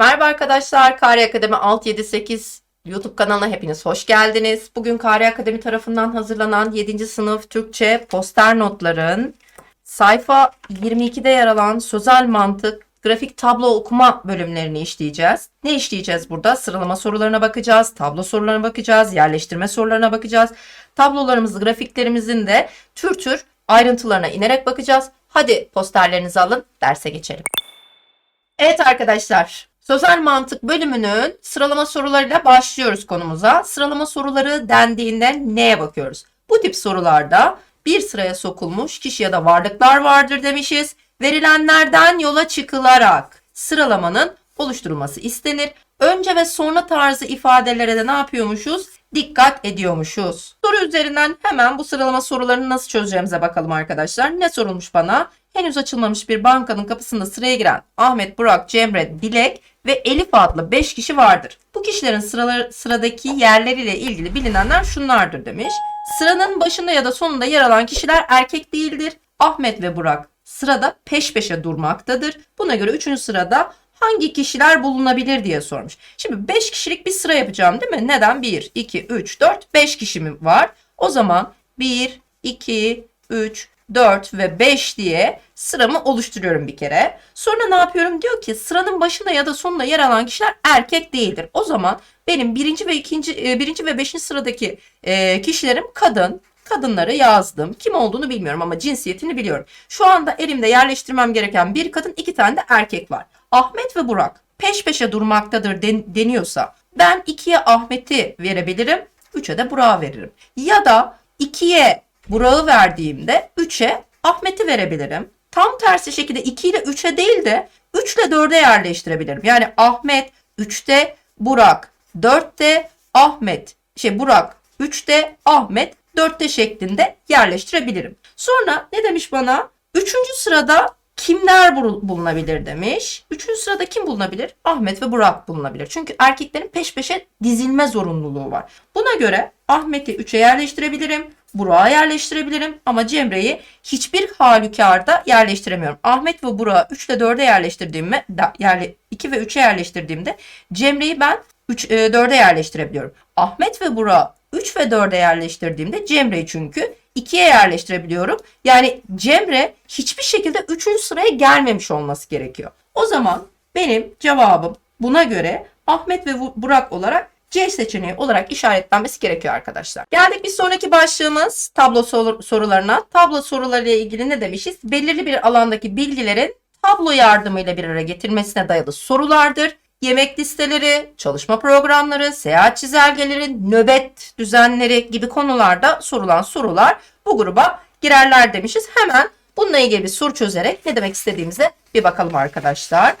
Merhaba arkadaşlar, Kari Akademi 678 YouTube kanalına hepiniz hoş geldiniz. Bugün Kari Akademi tarafından hazırlanan 7. sınıf Türkçe poster notların sayfa 22'de yer alan sözel mantık, grafik tablo okuma bölümlerini işleyeceğiz. Ne işleyeceğiz burada? Sıralama sorularına bakacağız, tablo sorularına bakacağız, yerleştirme sorularına bakacağız. Tablolarımızı, grafiklerimizin de tür tür ayrıntılarına inerek bakacağız. Hadi posterlerinizi alın, derse geçelim. Evet arkadaşlar, sözel mantık bölümünün sıralama sorularıyla başlıyoruz konumuza. Sıralama soruları dendiğinde neye bakıyoruz? Bu tip sorularda bir sıraya sokulmuş kişi ya da varlıklar vardır demişiz. Verilenlerden yola çıkılarak sıralamanın oluşturulması istenir. Önce ve sonra tarzı ifadelere de ne yapıyormuşuz? Dikkat ediyormuşuz. Soru üzerinden hemen bu sıralama sorularını nasıl çözeceğimize bakalım arkadaşlar. Ne sorulmuş bana? Henüz açılmamış bir bankanın kapısında sıraya giren Ahmet, Burak, Cemre, Dilek ve Elif adlı 5 kişi vardır. Bu kişilerin sıraları, sıradaki yerleriyle ilgili bilinenler şunlardır demiş. Sıranın başında ya da sonunda yer alan kişiler erkek değildir. Ahmet ve Burak sırada peş peşe durmaktadır. Buna göre 3. sırada hangi kişiler bulunabilir diye sormuş. Şimdi 5 kişilik bir sıra yapacağım değil mi? Neden? 1, 2, 3, 4, 5 kişi mi var? O zaman 1, 2, 3, 4 ve 5 diye sıramı oluşturuyorum bir kere. Sonra ne yapıyorum? Diyor ki sıranın başında ya da sonunda yer alan kişiler erkek değildir. O zaman benim birinci ve ikinci, e, birinci ve beşinci sıradaki e, kişilerim kadın. Kadınları yazdım. Kim olduğunu bilmiyorum ama cinsiyetini biliyorum. Şu anda elimde yerleştirmem gereken bir kadın, iki tane de erkek var. Ahmet ve Burak peş peşe durmaktadır den- deniyorsa ben ikiye Ahmet'i verebilirim, üçe de Burak'ı veririm. Ya da ikiye Burak'ı verdiğimde 3'e Ahmet'i verebilirim. Tam tersi şekilde 2 ile 3'e değil de 3 ile 4'e yerleştirebilirim. Yani Ahmet 3'te, Burak 4'te, Ahmet şey Burak 3'te, Ahmet 4'te şeklinde yerleştirebilirim. Sonra ne demiş bana? 3. sırada kimler bul- bulunabilir demiş. 3. sırada kim bulunabilir? Ahmet ve Burak bulunabilir. Çünkü erkeklerin peş peşe dizilme zorunluluğu var. Buna göre Ahmet'i 3'e yerleştirebilirim. Burak'a yerleştirebilirim ama Cemre'yi hiçbir halükarda yerleştiremiyorum. Ahmet ve Burak'ı 3 ile 4'e yerleştirdiğimde yani 2 ve 3'e yerleştirdiğimde Cemre'yi ben 3 e, 4'e yerleştirebiliyorum. Ahmet ve Burak'ı 3 ve 4'e yerleştirdiğimde Cemre'yi çünkü 2'ye yerleştirebiliyorum. Yani Cemre hiçbir şekilde 3. sıraya gelmemiş olması gerekiyor. O zaman benim cevabım buna göre Ahmet ve Bu- Burak olarak C seçeneği olarak işaretlenmesi gerekiyor arkadaşlar. Geldik bir sonraki başlığımız tablo sor- sorularına. Tablo sorularıyla ilgili ne demişiz? Belirli bir alandaki bilgilerin tablo yardımıyla bir araya getirilmesine dayalı sorulardır. Yemek listeleri, çalışma programları, seyahat çizelgeleri, nöbet düzenleri gibi konularda sorulan sorular bu gruba girerler demişiz. Hemen bununla ilgili bir soru çözerek ne demek istediğimize bir bakalım arkadaşlar.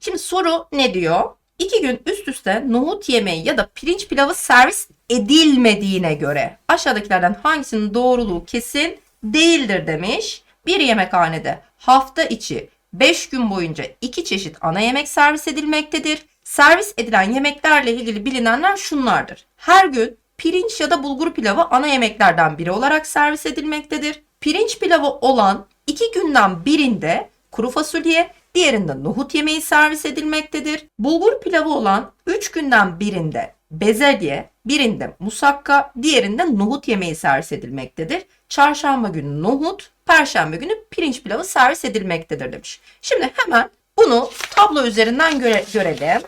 Şimdi soru ne diyor? İki gün üst üste nohut yemeği ya da pirinç pilavı servis edilmediğine göre aşağıdakilerden hangisinin doğruluğu kesin değildir demiş. Bir yemekhanede hafta içi 5 gün boyunca iki çeşit ana yemek servis edilmektedir. Servis edilen yemeklerle ilgili bilinenler şunlardır. Her gün pirinç ya da bulgur pilavı ana yemeklerden biri olarak servis edilmektedir. Pirinç pilavı olan iki günden birinde kuru fasulye, diğerinde nohut yemeği servis edilmektedir. Bulgur pilavı olan 3 günden birinde bezelye, birinde musakka, diğerinde nohut yemeği servis edilmektedir. Çarşamba günü nohut, perşembe günü pirinç pilavı servis edilmektedir demiş. Şimdi hemen bunu tablo üzerinden göre, görelim.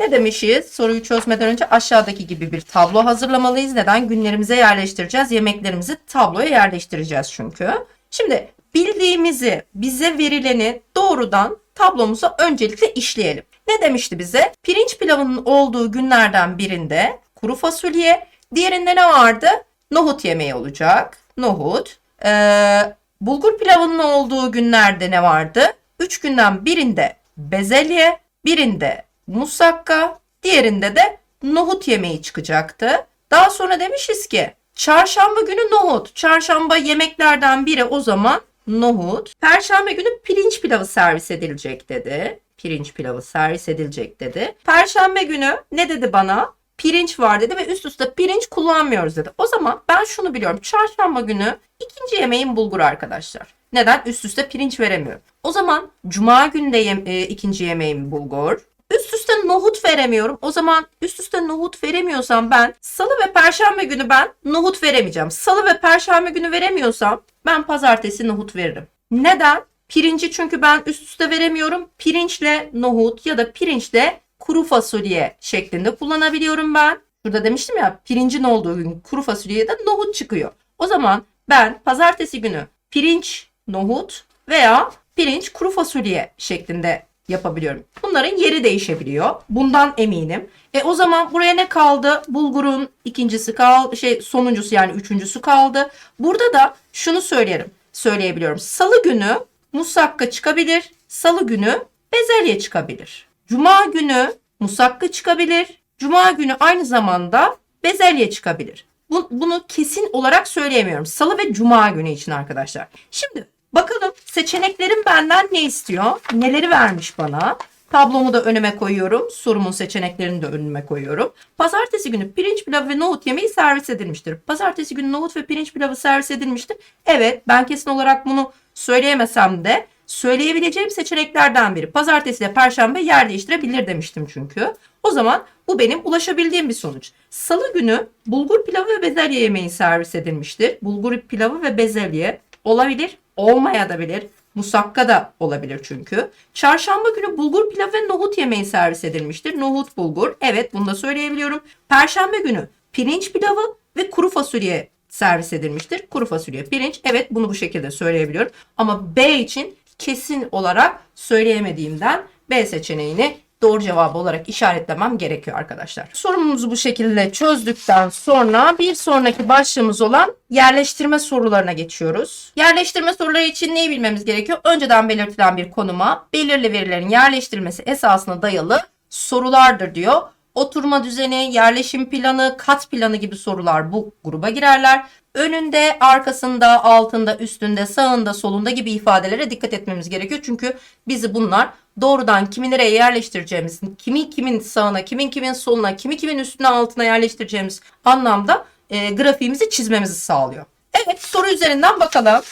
Ne demişiz? Soruyu çözmeden önce aşağıdaki gibi bir tablo hazırlamalıyız. Neden? Günlerimize yerleştireceğiz. Yemeklerimizi tabloya yerleştireceğiz çünkü. Şimdi bildiğimizi, bize verileni doğrudan tablomuza öncelikle işleyelim. Ne demişti bize? Pirinç pilavının olduğu günlerden birinde kuru fasulye, diğerinde ne vardı? Nohut yemeği olacak. Nohut. Ee, bulgur pilavının olduğu günlerde ne vardı? Üç günden birinde bezelye, birinde musakka, diğerinde de nohut yemeği çıkacaktı. Daha sonra demişiz ki çarşamba günü nohut. Çarşamba yemeklerden biri o zaman nohut. Perşembe günü pirinç pilavı servis edilecek dedi. Pirinç pilavı servis edilecek dedi. Perşembe günü ne dedi bana? Pirinç var dedi ve üst üste pirinç kullanmıyoruz dedi. O zaman ben şunu biliyorum. Çarşamba günü ikinci yemeğim bulgur arkadaşlar. Neden? Üst üste pirinç veremiyorum. O zaman cuma günü de yem- e, ikinci yemeğim bulgur. Üst üste nohut veremiyorum. O zaman üst üste nohut veremiyorsam ben salı ve perşembe günü ben nohut veremeyeceğim. Salı ve perşembe günü veremiyorsam ben pazartesi nohut veririm. Neden? Pirinci çünkü ben üst üste veremiyorum. Pirinçle nohut ya da pirinçle kuru fasulye şeklinde kullanabiliyorum ben. Burada demiştim ya pirincin olduğu gün kuru fasulyeye de nohut çıkıyor. O zaman ben pazartesi günü pirinç, nohut veya pirinç kuru fasulye şeklinde yapabiliyorum. Bunların yeri değişebiliyor. Bundan eminim. E o zaman buraya ne kaldı? Bulgurun ikincisi kaldı, şey sonuncusu yani üçüncüsü kaldı. Burada da şunu söylerim, söyleyebiliyorum. Salı günü musakka çıkabilir. Salı günü bezelye çıkabilir. Cuma günü musakka çıkabilir. Cuma günü aynı zamanda bezelye çıkabilir. Bu- bunu kesin olarak söyleyemiyorum. Salı ve cuma günü için arkadaşlar. Şimdi bakalım seçeneklerim benden ne istiyor? Neleri vermiş bana? Tablomu da önüme koyuyorum. Sorumun seçeneklerini de önüme koyuyorum. Pazartesi günü pirinç pilavı ve nohut yemeği servis edilmiştir. Pazartesi günü nohut ve pirinç pilavı servis edilmiştir. Evet ben kesin olarak bunu söyleyemesem de söyleyebileceğim seçeneklerden biri. Pazartesi ile perşembe yer değiştirebilir demiştim çünkü. O zaman bu benim ulaşabildiğim bir sonuç. Salı günü bulgur pilavı ve bezelye yemeği servis edilmiştir. Bulgur pilavı ve bezelye olabilir, olmayabilir. Musakka da olabilir çünkü. Çarşamba günü bulgur pilavı ve nohut yemeği servis edilmiştir. Nohut bulgur. Evet bunu da söyleyebiliyorum. Perşembe günü pirinç pilavı ve kuru fasulye servis edilmiştir. Kuru fasulye, pirinç. Evet bunu bu şekilde söyleyebiliyorum. Ama B için kesin olarak söyleyemediğimden B seçeneğini doğru cevabı olarak işaretlemem gerekiyor arkadaşlar. Sorumumuzu bu şekilde çözdükten sonra bir sonraki başlığımız olan yerleştirme sorularına geçiyoruz. Yerleştirme soruları için neyi bilmemiz gerekiyor? Önceden belirtilen bir konuma belirli verilerin yerleştirilmesi esasına dayalı sorulardır diyor. Oturma düzeni, yerleşim planı, kat planı gibi sorular bu gruba girerler. Önünde, arkasında, altında, üstünde, sağında, solunda gibi ifadelere dikkat etmemiz gerekiyor. Çünkü bizi bunlar doğrudan kimi nereye yerleştireceğimiz, kimi kimin sağına, kimin kimin soluna, kimi kimin üstüne altına yerleştireceğimiz anlamda e, grafiğimizi çizmemizi sağlıyor. Evet soru üzerinden bakalım.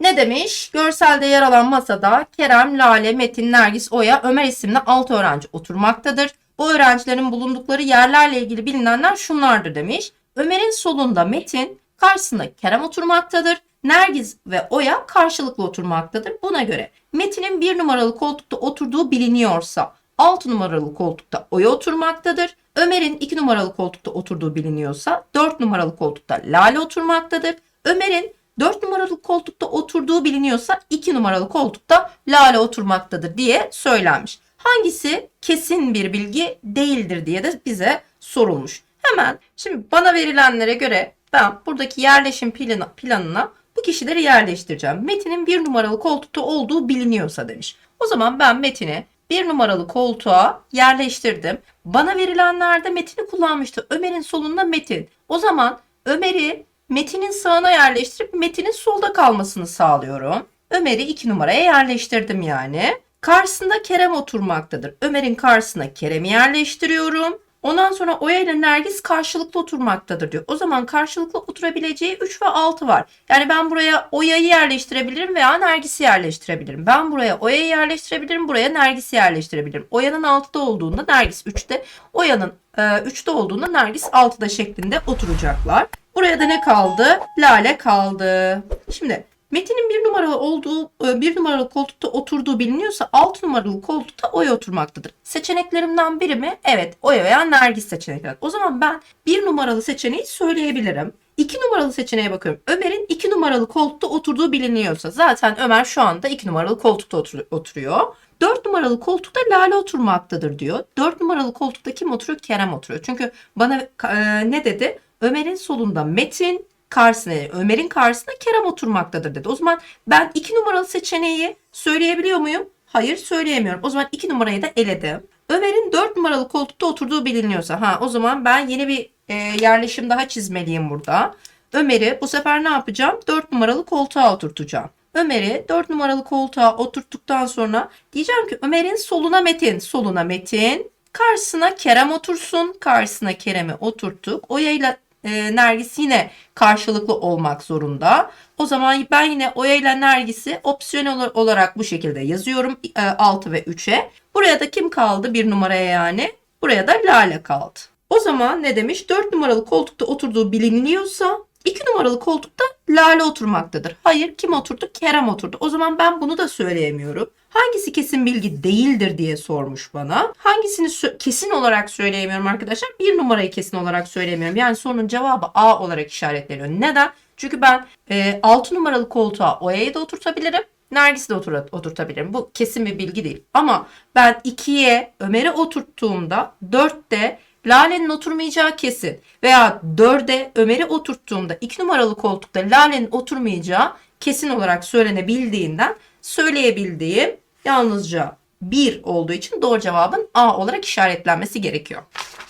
Ne demiş? Görselde yer alan masada Kerem, Lale, Metin, Nergis, Oya, Ömer isimli 6 öğrenci oturmaktadır. Bu öğrencilerin bulundukları yerlerle ilgili bilinenler şunlardır demiş. Ömer'in solunda Metin, karşısında Kerem oturmaktadır. Nergis ve Oya karşılıklı oturmaktadır. Buna göre Metin'in bir numaralı koltukta oturduğu biliniyorsa 6 numaralı koltukta Oya oturmaktadır. Ömer'in 2 numaralı koltukta oturduğu biliniyorsa 4 numaralı koltukta Lale oturmaktadır. Ömer'in 4 numaralı koltukta oturduğu biliniyorsa 2 numaralı koltukta Lale oturmaktadır diye söylenmiş. Hangisi kesin bir bilgi değildir diye de bize sorulmuş. Hemen şimdi bana verilenlere göre ben buradaki yerleşim planı, planına bu kişileri yerleştireceğim. Metin'in bir numaralı koltukta olduğu biliniyorsa demiş. O zaman ben Metin'i bir numaralı koltuğa yerleştirdim. Bana verilenlerde Metin'i kullanmıştı. Ömer'in solunda Metin. O zaman Ömer'i Metin'in sağına yerleştirip Metin'in solda kalmasını sağlıyorum. Ömer'i 2 numaraya yerleştirdim yani. Karşısında Kerem oturmaktadır. Ömer'in karşısına Kerem'i yerleştiriyorum. Ondan sonra Oya ile Nergis karşılıklı oturmaktadır diyor. O zaman karşılıklı oturabileceği 3 ve 6 var. Yani ben buraya Oya'yı yerleştirebilirim veya Nergis'i yerleştirebilirim. Ben buraya Oya'yı yerleştirebilirim, buraya Nergis'i yerleştirebilirim. Oya'nın 6'da olduğunda Nergis 3'te, Oya'nın e, 3'te olduğunda Nergis 6'da şeklinde oturacaklar. Buraya da ne kaldı? Lale kaldı. Şimdi Metin'in bir numaralı olduğu, e, bir numaralı koltukta oturduğu biliniyorsa 6 numaralı koltukta Oya oturmaktadır. Seçeneklerimden biri mi? Evet, Oya veya Nergis seçenekler. O zaman ben bir numaralı seçeneği söyleyebilirim. 2 numaralı seçeneğe bakıyorum. Ömer'in 2 numaralı koltukta oturduğu biliniyorsa zaten Ömer şu anda 2 numaralı koltukta otur- oturuyor. 4 numaralı koltukta Lale oturmaktadır diyor. 4 numaralı koltukta kim oturuyor? Kerem oturuyor. Çünkü bana e, ne dedi? Ömer'in solunda Metin, karşısına Ömer'in karşısına Kerem oturmaktadır dedi. O zaman ben 2 numaralı seçeneği söyleyebiliyor muyum? Hayır söyleyemiyorum. O zaman 2 numarayı da eledim. Ömer'in 4 numaralı koltukta oturduğu biliniyorsa ha o zaman ben yeni bir e, yerleşim daha çizmeliyim burada. Ömer'i bu sefer ne yapacağım? 4 numaralı koltuğa oturtacağım. Ömer'i 4 numaralı koltuğa oturttuktan sonra diyeceğim ki Ömer'in soluna Metin, soluna Metin, karşısına Kerem otursun. Karşısına Kerem'i oturttuk. Oya ile e, Nergis yine karşılıklı olmak zorunda. O zaman ben yine Oya ile Nergis'i opsiyonel olarak bu şekilde yazıyorum e, 6 ve 3'e. Buraya da kim kaldı bir numaraya yani? Buraya da Lale kaldı. O zaman ne demiş? 4 numaralı koltukta oturduğu biliniliyorsa 2 numaralı koltukta Lale oturmaktadır. Hayır kim oturdu? Kerem oturdu. O zaman ben bunu da söyleyemiyorum. Hangisi kesin bilgi değildir diye sormuş bana. Hangisini kesin olarak söyleyemiyorum arkadaşlar? Bir numarayı kesin olarak söyleyemiyorum. Yani sorunun cevabı A olarak işaretleniyor. Neden? Çünkü ben e, 6 numaralı koltuğa Oya'yı da oturtabilirim. Nergis'i de otur- oturtabilirim. Bu kesin bir bilgi değil. Ama ben 2'ye Ömer'i oturttuğumda 4'te Lale'nin oturmayacağı kesin. Veya 4'e Ömer'i oturttuğumda 2 numaralı koltukta Lale'nin oturmayacağı kesin olarak söylenebildiğinden söyleyebildiğim yalnızca 1 olduğu için doğru cevabın A olarak işaretlenmesi gerekiyor.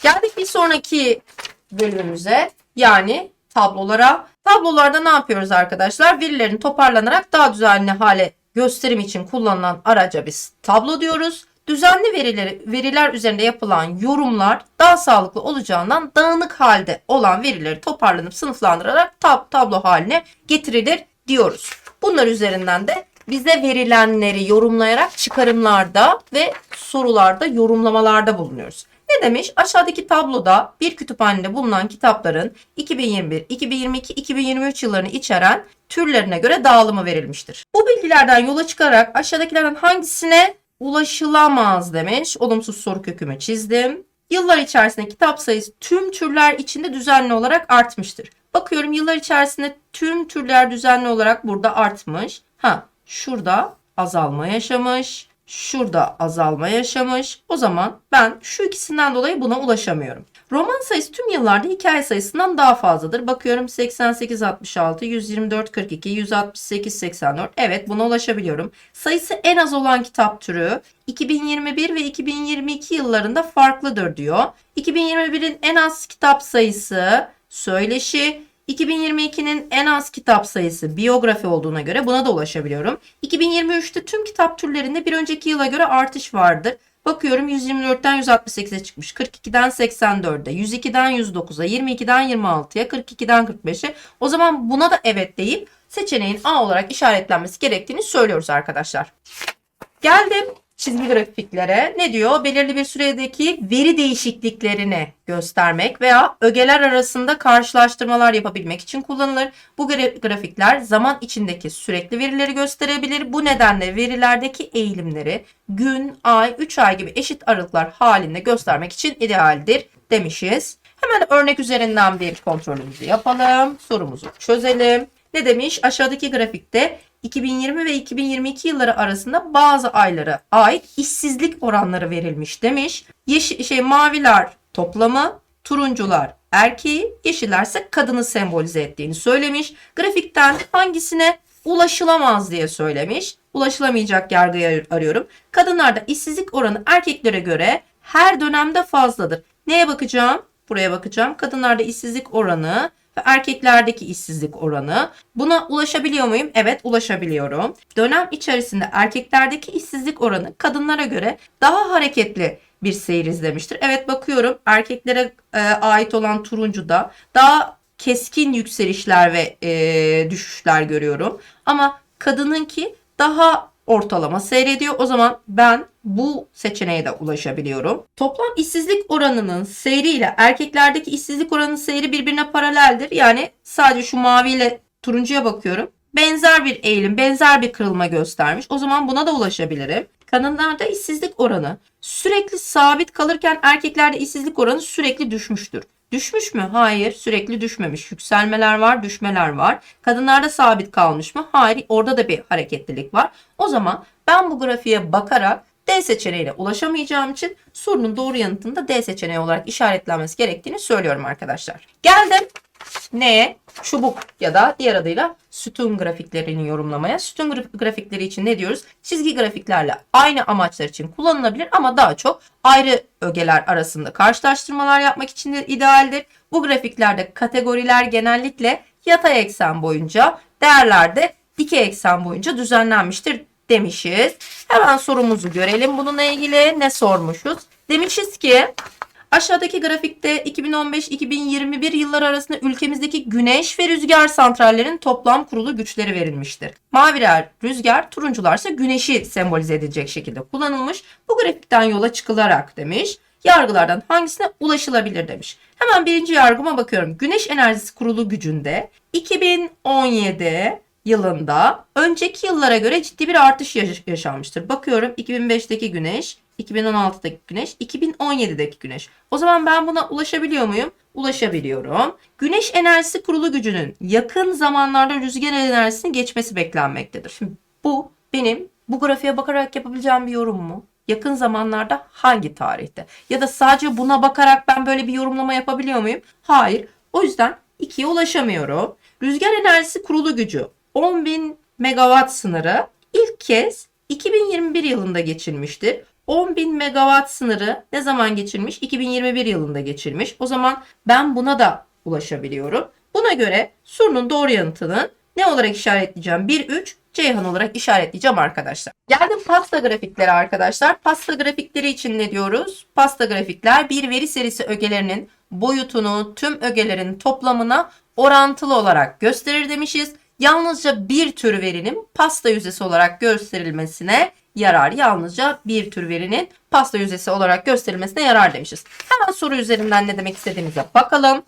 Geldik bir sonraki bölümümüze yani tablolara. Tablolarda ne yapıyoruz arkadaşlar? Verilerin toparlanarak daha düzenli hale gösterim için kullanılan araca biz tablo diyoruz. Düzenli verileri, veriler üzerinde yapılan yorumlar daha sağlıklı olacağından dağınık halde olan verileri toparlanıp sınıflandırarak tab tablo haline getirilir diyoruz. Bunlar üzerinden de bize verilenleri yorumlayarak çıkarımlarda ve sorularda yorumlamalarda bulunuyoruz. Ne demiş? Aşağıdaki tabloda bir kütüphanede bulunan kitapların 2021, 2022, 2023 yıllarını içeren türlerine göre dağılımı verilmiştir. Bu bilgilerden yola çıkarak aşağıdakilerden hangisine ulaşılamaz demiş. Olumsuz soru kökümü çizdim. Yıllar içerisinde kitap sayısı tüm türler içinde düzenli olarak artmıştır. Bakıyorum yıllar içerisinde tüm türler düzenli olarak burada artmış. Ha şurada azalma yaşamış. Şurada azalma yaşamış. O zaman ben şu ikisinden dolayı buna ulaşamıyorum. Roman sayısı tüm yıllarda hikaye sayısından daha fazladır. Bakıyorum 88 66, 124 42, 168 84. Evet buna ulaşabiliyorum. Sayısı en az olan kitap türü 2021 ve 2022 yıllarında farklıdır diyor. 2021'in en az kitap sayısı söyleşi, 2022'nin en az kitap sayısı biyografi olduğuna göre buna da ulaşabiliyorum. 2023'te tüm kitap türlerinde bir önceki yıla göre artış vardır. Bakıyorum 124'ten 168'e çıkmış. 42'den 84'e, 102'den 109'a, 22'den 26'ya, 42'den 45'e. O zaman buna da evet deyip seçeneğin A olarak işaretlenmesi gerektiğini söylüyoruz arkadaşlar. Geldim çizgi grafiklere. Ne diyor? Belirli bir süredeki veri değişikliklerini göstermek veya ögeler arasında karşılaştırmalar yapabilmek için kullanılır. Bu gra- grafikler zaman içindeki sürekli verileri gösterebilir. Bu nedenle verilerdeki eğilimleri gün, ay, 3 ay gibi eşit aralıklar halinde göstermek için idealdir demişiz. Hemen örnek üzerinden bir kontrolümüzü yapalım. Sorumuzu çözelim. Ne demiş? Aşağıdaki grafikte 2020 ve 2022 yılları arasında bazı aylara ait işsizlik oranları verilmiş demiş. Yeşil, şey maviler toplamı, turuncular erkeği, yeşillerse kadını sembolize ettiğini söylemiş. Grafikten hangisine ulaşılamaz diye söylemiş. Ulaşılamayacak yargıyı arıyorum. Kadınlarda işsizlik oranı erkeklere göre her dönemde fazladır. Neye bakacağım? Buraya bakacağım. Kadınlarda işsizlik oranı ve erkeklerdeki işsizlik oranı. Buna ulaşabiliyor muyum? Evet ulaşabiliyorum. Dönem içerisinde erkeklerdeki işsizlik oranı kadınlara göre daha hareketli bir seyir izlemiştir. Evet bakıyorum erkeklere e, ait olan turuncuda daha keskin yükselişler ve e, düşüşler görüyorum. Ama kadınınki daha ortalama seyrediyor. O zaman ben bu seçeneğe de ulaşabiliyorum. Toplam işsizlik oranının seyriyle erkeklerdeki işsizlik oranının seyri birbirine paraleldir. Yani sadece şu maviyle turuncuya bakıyorum. Benzer bir eğilim, benzer bir kırılma göstermiş. O zaman buna da ulaşabilirim. Kadınlarda işsizlik oranı sürekli sabit kalırken erkeklerde işsizlik oranı sürekli düşmüştür. Düşmüş mü? Hayır. Sürekli düşmemiş. Yükselmeler var, düşmeler var. Kadınlarda sabit kalmış mı? Hayır. Orada da bir hareketlilik var. O zaman ben bu grafiğe bakarak D seçeneğine ulaşamayacağım için sorunun doğru yanıtında D seçeneği olarak işaretlenmesi gerektiğini söylüyorum arkadaşlar. Geldim neye? Çubuk ya da diğer adıyla sütun grafiklerini yorumlamaya. Sütun graf- grafikleri için ne diyoruz? Çizgi grafiklerle aynı amaçlar için kullanılabilir ama daha çok ayrı ögeler arasında karşılaştırmalar yapmak için de idealdir. Bu grafiklerde kategoriler genellikle yatay eksen boyunca, değerler de dikey eksen boyunca düzenlenmiştir demişiz. Hemen sorumuzu görelim bununla ilgili ne sormuşuz? Demişiz ki Aşağıdaki grafikte 2015-2021 yılları arasında ülkemizdeki güneş ve rüzgar santrallerin toplam kurulu güçleri verilmiştir. Maviler rüzgar, turuncularsa güneşi sembolize edilecek şekilde kullanılmış. Bu grafikten yola çıkılarak demiş yargılardan hangisine ulaşılabilir demiş. Hemen birinci yargıma bakıyorum. Güneş enerjisi kurulu gücünde 2017 yılında önceki yıllara göre ciddi bir artış yaş- yaşanmıştır. Bakıyorum 2005'teki güneş, 2016'daki güneş, 2017'deki güneş. O zaman ben buna ulaşabiliyor muyum? Ulaşabiliyorum. Güneş enerjisi kurulu gücünün yakın zamanlarda rüzgar enerjisini geçmesi beklenmektedir. Şimdi bu benim bu grafiğe bakarak yapabileceğim bir yorum mu? Yakın zamanlarda hangi tarihte? Ya da sadece buna bakarak ben böyle bir yorumlama yapabiliyor muyum? Hayır. O yüzden 2'ye ulaşamıyorum. Rüzgar enerjisi kurulu gücü 10.000 megawatt sınırı ilk kez 2021 yılında geçilmiştir. 10.000 megawatt sınırı ne zaman geçilmiş? 2021 yılında geçilmiş. O zaman ben buna da ulaşabiliyorum. Buna göre sorunun doğru yanıtının ne olarak işaretleyeceğim? 1, 3, Ceyhan olarak işaretleyeceğim arkadaşlar. Geldim pasta grafikleri arkadaşlar. Pasta grafikleri için ne diyoruz? Pasta grafikler bir veri serisi ögelerinin boyutunu tüm ögelerin toplamına orantılı olarak gösterir demişiz. Yalnızca bir tür verinin pasta yüzdesi olarak gösterilmesine yarar. Yalnızca bir tür verinin pasta yüzdesi olarak gösterilmesine yarar demişiz. Hemen soru üzerinden ne demek istediğimize bakalım.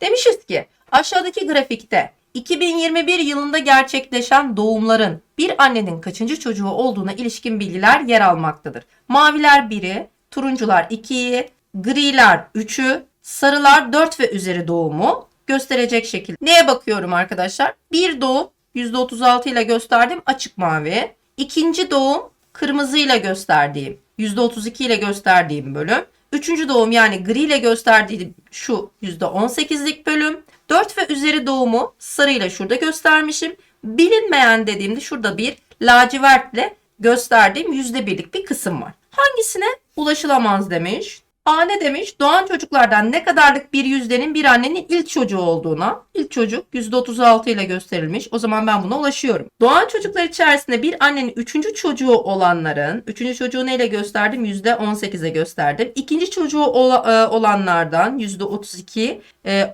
Demişiz ki aşağıdaki grafikte 2021 yılında gerçekleşen doğumların bir annenin kaçıncı çocuğu olduğuna ilişkin bilgiler yer almaktadır. Maviler 1'i, turuncular 2'yi, griler 3'ü, sarılar 4 ve üzeri doğumu gösterecek şekilde. Neye bakıyorum arkadaşlar? Bir doğum %36 ile gösterdiğim açık mavi. İkinci doğum kırmızıyla gösterdiğim %32 ile gösterdiğim bölüm. Üçüncü doğum yani gri ile gösterdiğim şu %18'lik bölüm. 4 ve üzeri doğumu sarıyla şurada göstermişim. Bilinmeyen dediğimde şurada bir lacivertle gösterdiğim %1'lik bir kısım var. Hangisine ulaşılamaz demiş. A ne demiş? Doğan çocuklardan ne kadarlık bir yüzdenin bir annenin ilk çocuğu olduğuna. İlk çocuk %36 ile gösterilmiş. O zaman ben buna ulaşıyorum. Doğan çocuklar içerisinde bir annenin üçüncü çocuğu olanların, üçüncü çocuğu neyle gösterdim? %18'e gösterdim. İkinci çocuğu e, olanlardan %32 e, e,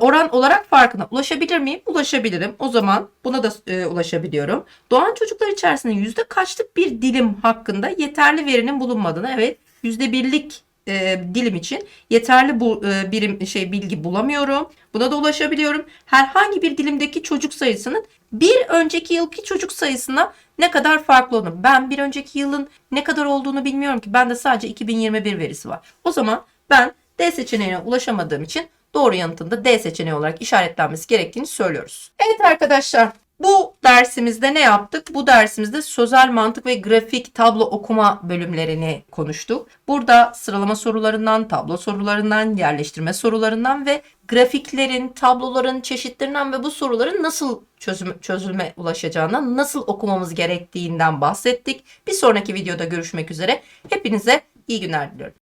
oran olarak farkına ulaşabilir miyim? Ulaşabilirim. O zaman buna da ulaşabiliyorum. Doğan çocuklar içerisinde yüzde kaçlık bir dilim hakkında yeterli verinin bulunmadığını evet yüzde birlik e, dilim için yeterli bu e, birim şey bilgi bulamıyorum. Buna da ulaşabiliyorum. Herhangi bir dilimdeki çocuk sayısının bir önceki yılki çocuk sayısına ne kadar farklı olduğunu. Ben bir önceki yılın ne kadar olduğunu bilmiyorum ki. Bende sadece 2021 verisi var. O zaman ben D seçeneğine ulaşamadığım için doğru yanıtın da D seçeneği olarak işaretlenmesi gerektiğini söylüyoruz. Evet arkadaşlar bu dersimizde ne yaptık? Bu dersimizde sözel mantık ve grafik tablo okuma bölümlerini konuştuk. Burada sıralama sorularından, tablo sorularından, yerleştirme sorularından ve grafiklerin, tabloların çeşitlerinden ve bu soruların nasıl çözüm, çözülme ulaşacağından, nasıl okumamız gerektiğinden bahsettik. Bir sonraki videoda görüşmek üzere. Hepinize iyi günler diliyorum.